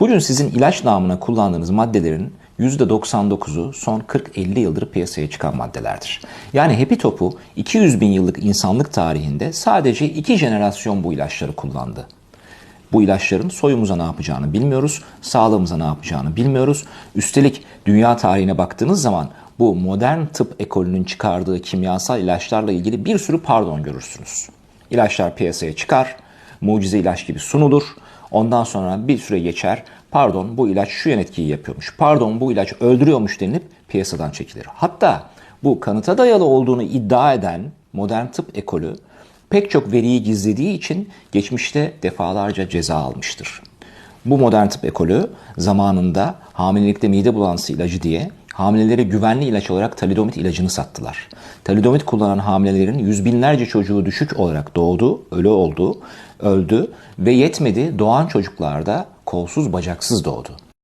Bugün sizin ilaç namına kullandığınız maddelerin %99'u son 40-50 yıldır piyasaya çıkan maddelerdir. Yani Happy Top'u 200 bin yıllık insanlık tarihinde sadece iki jenerasyon bu ilaçları kullandı. Bu ilaçların soyumuza ne yapacağını bilmiyoruz, sağlığımıza ne yapacağını bilmiyoruz. Üstelik dünya tarihine baktığınız zaman bu modern tıp ekolünün çıkardığı kimyasal ilaçlarla ilgili bir sürü pardon görürsünüz. İlaçlar piyasaya çıkar, mucize ilaç gibi sunulur. Ondan sonra bir süre geçer. Pardon bu ilaç şu yan etkiyi yapıyormuş. Pardon bu ilaç öldürüyormuş denilip piyasadan çekilir. Hatta bu kanıta dayalı olduğunu iddia eden modern tıp ekolü pek çok veriyi gizlediği için geçmişte defalarca ceza almıştır. Bu modern tıp ekolü zamanında hamilelikte mide bulantısı ilacı diye hamilelere güvenli ilaç olarak talidomit ilacını sattılar. Talidomit kullanan hamilelerin yüz binlerce çocuğu düşük olarak doğdu, ölü oldu, öldü ve yetmedi doğan çocuklarda kolsuz bacaksız doğdu.